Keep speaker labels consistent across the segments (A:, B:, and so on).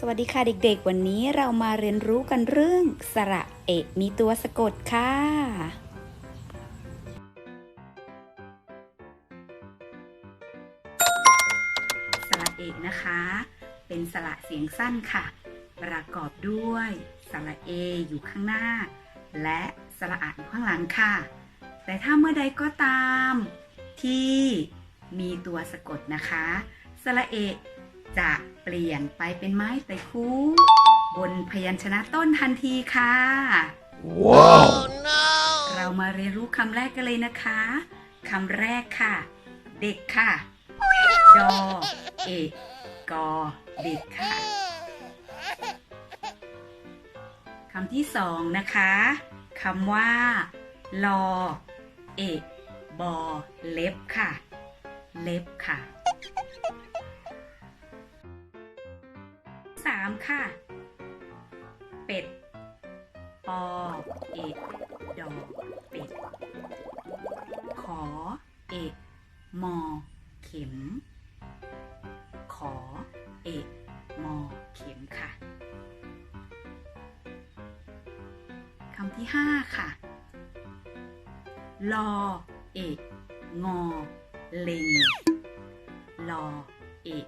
A: สวัสดีค่ะเด็กๆ วันนี้เรามาเรียนรู้กันเรื่อง สระเอมีตัวสะกดค่ะ สระเอนะคะ เป็นสระเสียงสั้นค่ะ ประกอบด้วย สระเออยู่ข้างหน้า และสระอะอยู่ข้างหลังค่ะ แต่ถ้าเมื่อใดก็ตาม ที่มีตัวสะกดนะคะ สระเอ จะเปลี่ยนไปเป็นไม้ไต่คูบนพยัญชนะต้นทันทีค่ะ
B: Wow!
A: เรามาเรียนรู้คำแรกกันเลยนะคะคำแรกค่ะ เด็กค่ะ ดอ เอกกอเด็กค่ะคำที่สองนะคะคำว่า ลอ เอกบอ เล็บค่ะ เล็บค่ะามค่ะ เป็ด ปอ เอกดอเป็ด ขอ เอกมอ เข็ม ขอ เอกมอ เข็มค่ะ คำที่ห้าค่ะ ลอ เอกงอ เล็ง ลอ เอก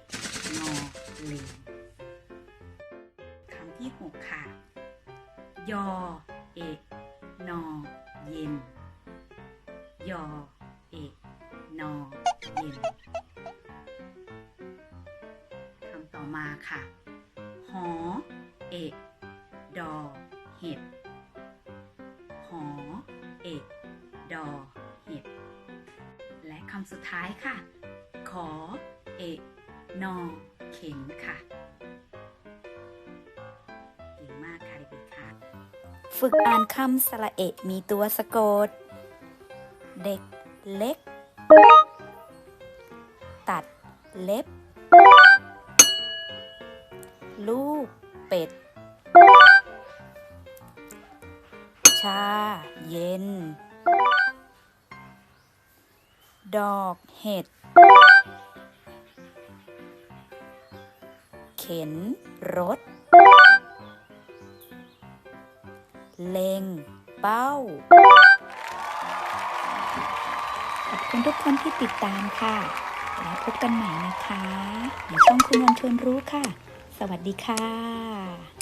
A: งอ เล็ง ที่หกค่ะ ยอ เอก นอ เย็น ยอ เอก นอ เย็นคำต่อมาค่ะ หอ เอก ดอ เห็ด หอ เอก ดอ เห็ด และคำสุดท้ายค่ะ ขอ เอก นอ เข็มค่ะ ฝึกอ่านคำสระเอะมีตัวสะกด เด็กเล็ก ตัดเล็บ ลูกเป็ด ชา เย็น ดอกเห็ด เข็นรถ เล็ง เป้า ขอบคุณทุกคนที่ติดตามค่ะ แล้วพบกันใหม่นะคะในช่องคุณวันชวนรู้ค่ะ สวัสดีค่ะ